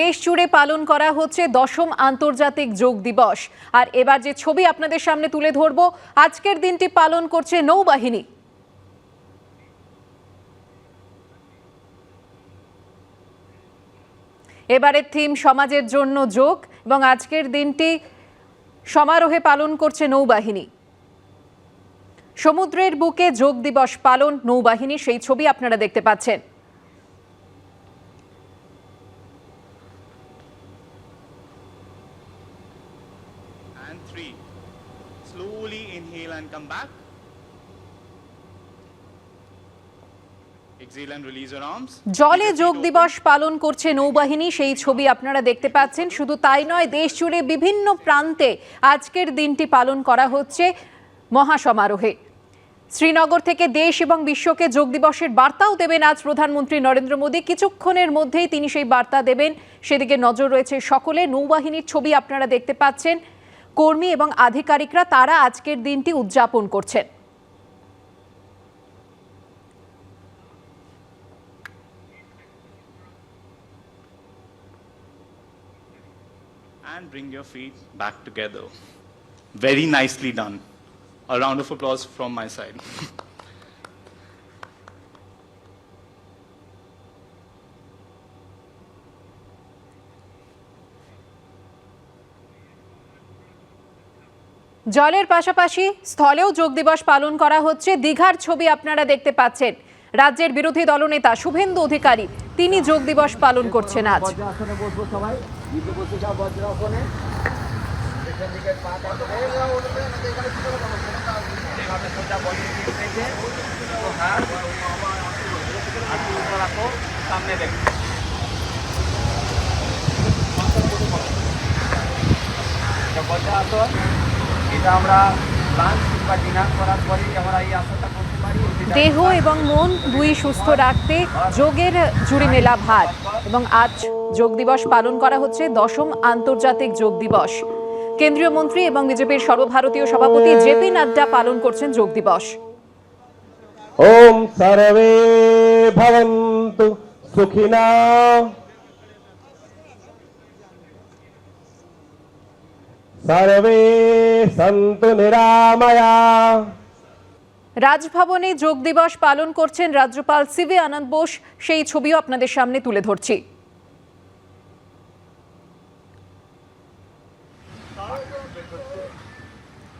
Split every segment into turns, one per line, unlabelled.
দেশ জুড়ে পালন করা হচ্ছে দশম আন্তর্জাতিক যোগ দিবস। আর এবার যে ছবি আপনাদের সামনে তুলে ধরবো, আজকের দিনটি পালন করছে নৌবাহিনী। এবারের থিম, সমাজের জন্য যোগ, এবং আজকের দিনটি সমারোহে পালন করছে নৌবাহিনী। সমুদ্রের বুকে যোগ দিবস পালন নৌবাহিনী, সেই ছবি আপনারা দেখতে পাচ্ছেন।
And three. Slowly inhale and come back.
জলে যোগ দিবস পালন করছে নৌবাহিনী সেই ছবি আপনারা দেখতে পাচ্ছেন। শুধু তাই নয় দেশ জুড়ে বিভিন্ন প্রান্তে আজকের দিনটি পালন করা হচ্ছে মহাসমারোহে। শ্রীনগর থেকে দেশ এবং বিশ্বকে যোগ দিবসের বার্তাও দেবেন আজ প্রধানমন্ত্রী নরেন্দ্র মোদী। কিছুক্ষণের মধ্যেই তিনি সেই বার্তা দেবেন। সেদিকে নজর রয়েছে সকলে। নৌবাহিনীর ছবি আপনারা দেখতে পাচ্ছেন। কর্মী এবং আধিকারিকরা তারা আজকের দিনটি উদযাপন করছেন
and bring your feet back together. Very nicely done. A round of applause from my side.
জলের পাশাপাশি স্থলেও যোগ দিবস পালন করা হচ্ছে। দীঘার ছবি আপনারা দেখতে পাচ্ছেন। রাজ্যের বিরোধী দলনেতা শুভেন্দু অধিকারী, তিনি যোগ দিবস পালন করছেন আজ।
সামনে দেখো এটা আমরা
দেহ এবং মন দুই সুস্থ রাখতে যোগের জুড়ে মেলা ভার। এবং আজ যোগ দিবস পালন করা হচ্ছে দশম আন্তর্জাতিক যোগ দিবস। কেন্দ্রীয় মন্ত্রী এবং বিজেপির সর্বভারতীয় সভাপতি জেপি নাড্ডা পালন করছেন যোগ দিবস।
ওম সর্বে ভবন্তু সুখিনা। সর্বে সন্তু নিরাময়া
রাজভবনে যোগ দিবস পালন করছেন রাজ্যপাল সিভি আনন্দ বোস। সেই ছবিও আপনাদের সামনে তুলে ধরছি।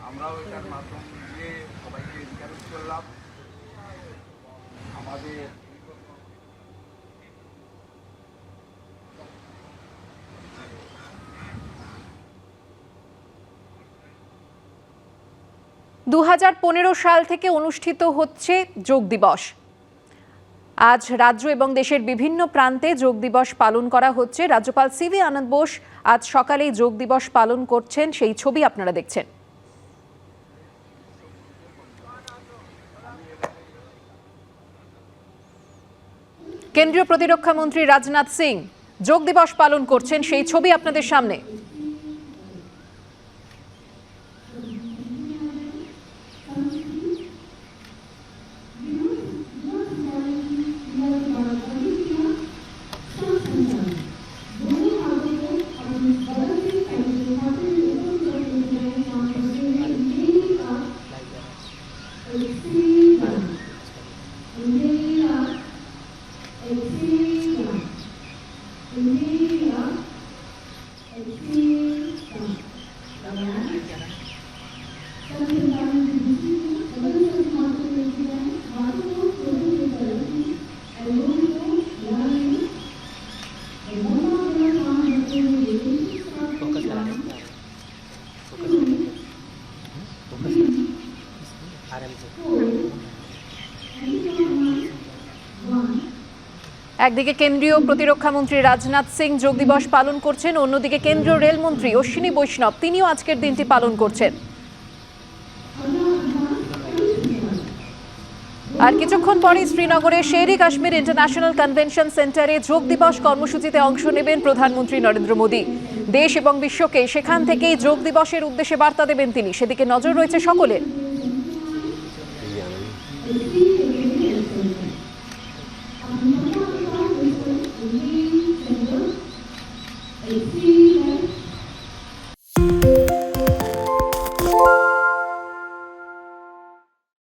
আমরাও এটার সবাইকে করলাম। আমাদের
দু হাজার পনেরো সাল থেকে অনুষ্ঠিত হচ্ছে যোগ দিবস। আজ রাজ্য এবং দেশের বিভিন্ন প্রান্তে যোগ দিবস পালন করা হচ্ছে। রাজ্যপাল সিভি আনন্দ বোস আজ সকালেই যোগ দিবস পালন করছেন। সেই ছবি আপনারা দেখছেন। কেন্দ্রীয় প্রতিরক্ষা মন্ত্রী রাজনাথ সিং যোগ দিবস পালন করছেন। সেই ছবি আপনাদের সামনে। একদিকে কেন্দ্রীয় প্রতিরক্ষা মন্ত্রী রাজনাথ সিং যোগ দিবস পালন করছেন, অন্যদিকে কেন্দ্রীয় রেলমন্ত্রী অশ্বিনী বৈষ্ণব, তিনিও আজকের দিনটি পালন করছেন। আর কিছুক্ষণ পরে শ্রীনগরের শেরি কাশ্মীর ইন্টারন্যাশনাল কনভেনশন সেন্টারে যোগ দিবস কর্মসূচিতে অংশ নেবেন প্রধানমন্ত্রী নরেন্দ্র মোদী। দেশ এবং বিশ্বকে সেখান থেকেই যোগ দিবসের উদ্দেশ্যে বার্তা দেবেন তিনি। সেদিকে নজর রয়েছে সকলের।
এই শ্রী